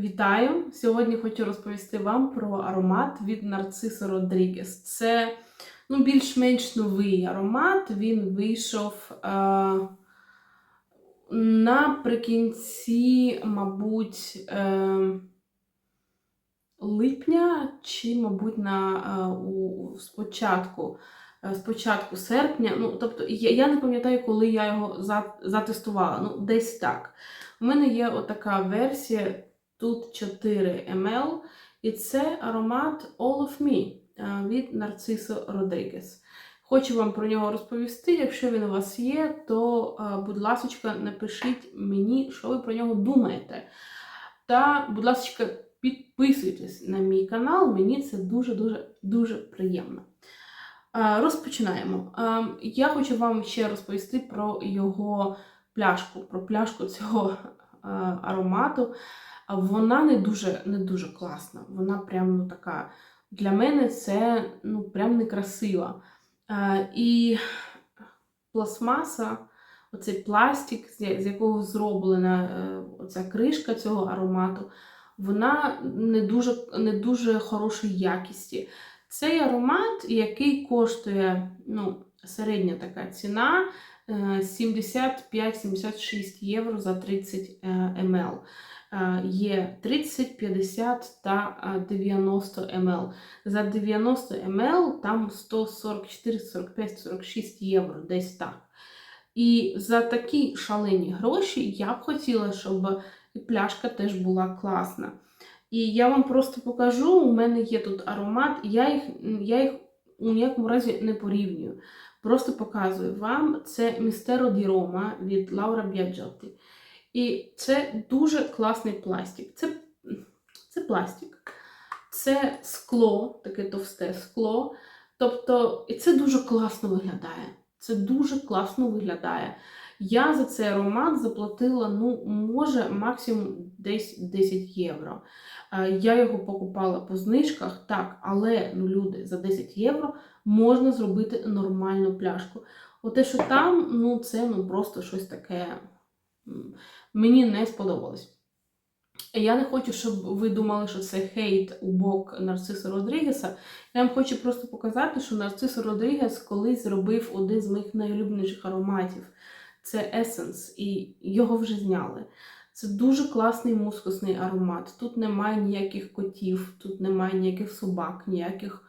Вітаю! Сьогодні хочу розповісти вам про аромат від Нарцисо Родрігес. Це ну, більш-менш новий аромат. Він вийшов е, наприкінці, мабуть, е, липня, чи, мабуть, на, е, у, спочатку. е, Спочатку серпня, ну тобто я, я не пам'ятаю, коли я його за, затестувала. Ну, десь так. У мене є отака версія, тут 4 ml, і це аромат All of Me е, від Нарцисо Родрігес. Хочу вам про нього розповісти. Якщо він у вас є, то, е, будь ласка, напишіть мені, що ви про нього думаєте. Та, будь ласка, підписуйтесь на мій канал, мені це дуже-дуже дуже приємно. Е, Розпочинаємо. Я хочу вам ще розповісти про його пляшку, про пляшку цього аромату. Вона не дуже не дуже класна. Вона прям ну, така. Для мене це ну, прям некрасива. Е, І пластмаса, оцей пластик, з якого зроблена е, оця кришка цього аромату, вона не дуже, не дуже хорошої якісті. Цей аромат, який коштує ну, середня така ціна е, 75-76 євро за 30 е, мл. Е, Є 30, 50 та е, 90 мл. За 90 мл там 144, 45, 46 євро, десь так. І за такі шалені гроші я б хотіла, щоб і пляшка теж була класна. І я вам просто покажу, у мене є тут аромат, я їх, я їх у ніякому разі не порівнюю. Просто показую вам це Містеро ді Рома від Лаура Б'яджотті. І це дуже класний пластик. Це, це пластик, це скло, таке товсте скло. Тобто, і це дуже класно виглядає. Це дуже класно виглядає. Я за цей аромат заплатила, ну, може, максимум десь 10 євро. Е, Я його покупала по знижках, так, але ну, люди, за 10 євро можна зробити нормальну пляшку. Оте, що там, ну, це ну, просто щось таке мені не сподобалось. Я не хочу, щоб ви думали, що це хейт у бок Нарциса Родрігеса. Я вам хочу просто показати, що Нарцисо Родрігес колись зробив один з моїх найулюбленіших ароматів. Це Essence, і його вже зняли. Це дуже класний мускусний аромат. Тут немає ніяких котів, тут немає ніяких собак, ніяких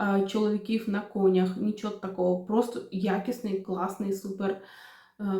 е, чоловіків на конях, нічого такого. Просто якісний, класний, супер,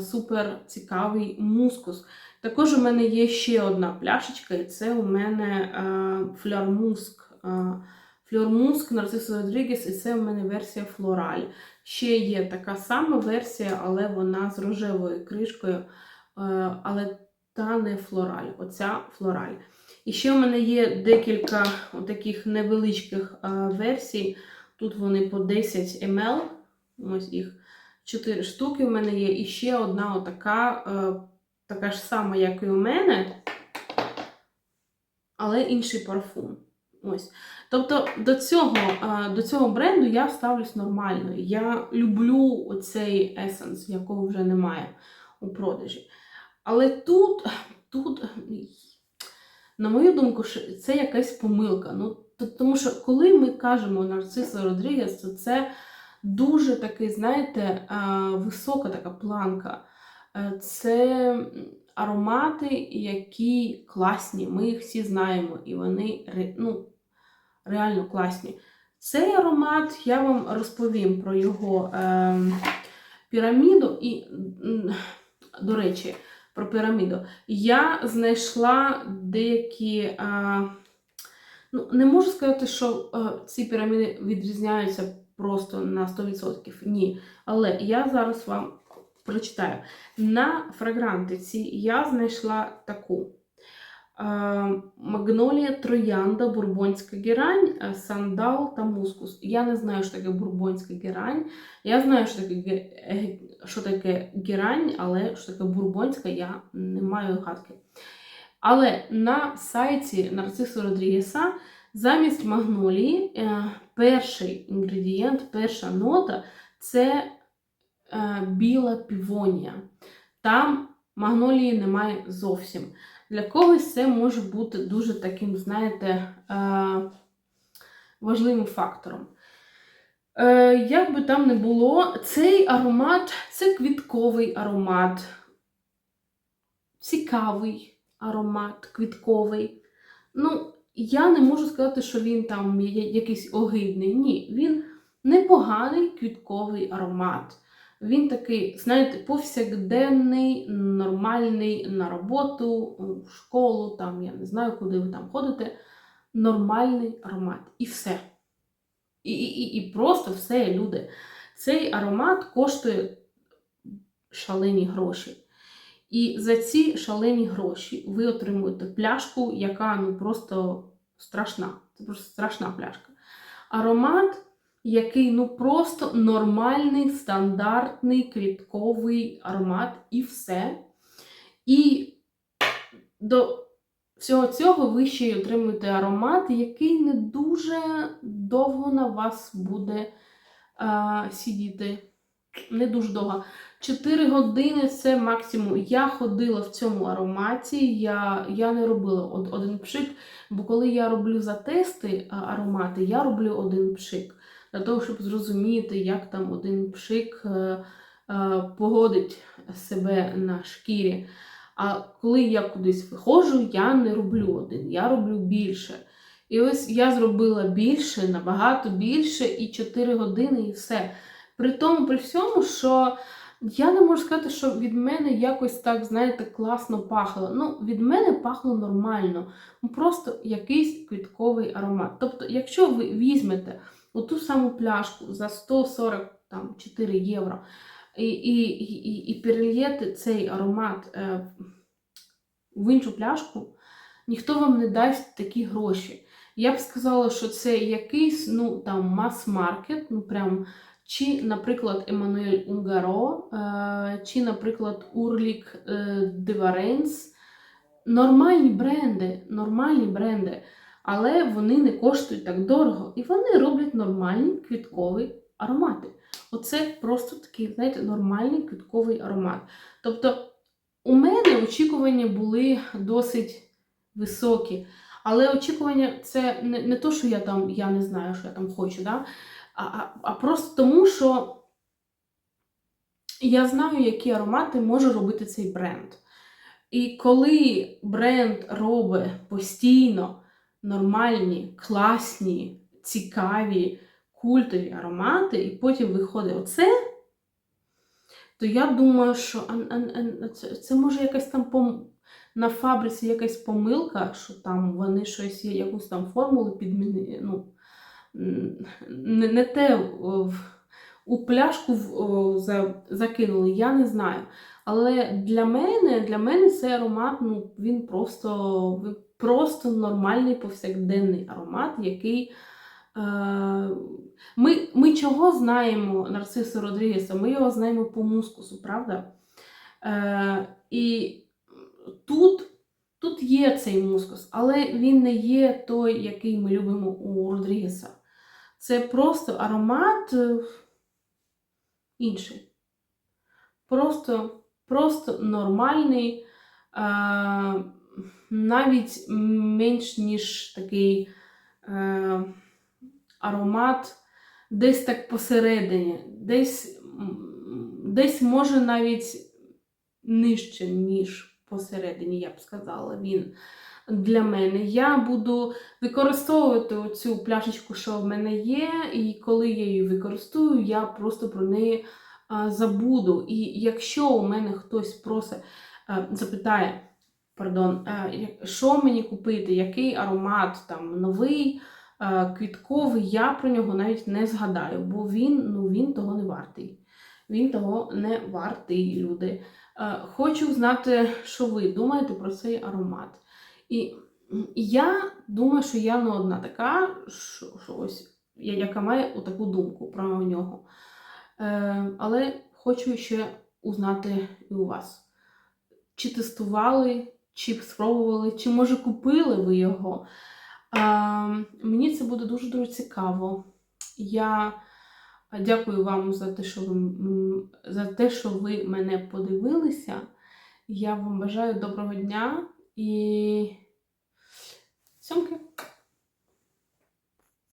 супер цікавий мускус. Також у мене є ще одна пляшечка, і це у мене е, флярмуск. Е, Фльормуск Нарцисо Родрігес, і це у мене версія Флораль. Ще є така сама версія, але вона з рожевою кришкою. е, Але та не флораль, оця флораль. І ще у мене є декілька таких невеличких е, версій. Тут вони по 10 мл. Ось їх 4 штуки у мене є. І ще одна отака, е, така ж сама, як і у мене, але інший парфум. Ось. Тобто до цього, е, до цього бренду я ставлюсь нормально. Я люблю оцей есенс, якого вже немає у продажі. Але тут, тут, на мою думку, це якась помилка. Ну, тому що коли ми кажемо Нарцисо Родрігес, то це дуже такий, знаєте, е, висока така планка. Е, Це аромати, які класні, ми їх всі знаємо, і вони ну, реально класні. Цей аромат я вам розповім про його е, піраміду і, до речі, про піраміду. Я знайшла деякі. Е, ну, не можу сказати, що е, ці піраміди відрізняються просто на 100%. Ні. Але я зараз вам прочитаю. На фрагрантиці я знайшла таку. Е, Магнолія, троянда, бурбонська герань, е, сандал та мускус. Я не знаю, що таке бурбонська герань. Я знаю, що таке, е, що таке герань, але що таке бурбонська, я не маю гадки. Але на сайті Нарцису Родрігеса замість магнолії е, перший інгредієнт, перша нота це е, біла півонія. Там магнолії немає зовсім. Для когось це може бути дуже таким, знаєте, е, важливим фактором. Як би там не було, цей аромат це квітковий аромат, цікавий аромат, квітковий. Ну, я не можу сказати, що він там якийсь огидний. Ні, він непоганий квітковий аромат. Він такий, знаєте, повсякденний, нормальний на роботу, в школу, там, я не знаю, куди ви там ходите. Нормальний аромат. І все. І, і, і, просто все, люди. Цей аромат коштує шалені гроші. І за ці шалені гроші ви отримуєте пляшку, яка ну просто страшна. Це просто страшна пляшка. Аромат, який ну просто нормальний, стандартний квітковий аромат, і все. І до всього цього ви ще й отримуєте аромат, який не дуже довго на вас буде а, сидіти. Не дуже довго. 4 години це максимум. Я ходила в цьому ароматі, я, я не робила од- один пшик, бо коли я роблю за тести аромати, я роблю один пшик. Для того, щоб зрозуміти, як там один пшик е, е, погодить себе на шкірі. А коли я кудись виходжу, я не роблю один, я роблю більше. І ось я зробила більше, набагато більше, і 4 години, і все. При тому, при всьому, що я не можу сказати, що від мене якось так, знаєте, класно пахло. Ну, від мене пахло нормально. Ну, Просто якийсь квітковий аромат. Тобто, якщо ви візьмете оту саму пляшку за 144 євро і, і, і, і перельєте цей аромат е, в іншу пляшку, ніхто вам не дасть такі гроші. Я б сказала, що це якийсь ну, там мас-маркет, ну прям чи, наприклад, Еммануель Унгаро, е, чи, наприклад, Урлік е, Деваренс. Нормальні бренди, нормальні бренди, але вони не коштують так дорого. І вони роблять нормальні квіткові аромати. Оце просто такий, знаєте, нормальний квітковий аромат. Тобто, у мене очікування були досить високі. Але очікування це не, не то, що я там, я не знаю, що я там хочу, да? А, а, просто тому, що я знаю, які аромати може робити цей бренд. І коли бренд робить постійно нормальні, класні, цікаві, культові аромати, і потім виходить оце, то я думаю, що а, а, а, це, це може якась там пом... на фабриці якась помилка, що там вони щось є, якусь там формулу підмінили. Ну, не, не те у пляшку закинули, я не знаю. Але для мене, для мене цей аромат, ну, він просто, просто нормальний повсякденний аромат, який. Е, ми, ми чого знаємо Нарцису Родрігеса? Ми його знаємо по мускусу, правда? Е, і тут, тут є цей мускус, але він не є той, який ми любимо у Родрігеса. Це просто аромат е, інший. Просто, просто нормальний, е, навіть менш ніж такий е, аромат десь так посередині, десь, десь може навіть нижче, ніж посередині, я б сказала, він для мене. Я буду використовувати цю пляшечку, що в мене є, і коли я її використовую, я просто про неї забуду. І якщо у мене хтось просить, а, запитає, пардон, а, що мені купити, який аромат там новий, квітковий, я про нього навіть не згадаю, бо він, ну, він того не вартий. Він того не вартий, люди. Е, Хочу знати, що ви думаєте про цей аромат. І я думаю, що я не одна така, що, що ось, яка має таку думку про нього. Е, але хочу ще узнати і у вас. Чи тестували, чи спробували, чи може купили ви його? Е, мені це буде дуже-дуже цікаво. Я дякую вам за те, що ви, за те, що ви мене подивилися. Я вам бажаю доброго дня і сьомки.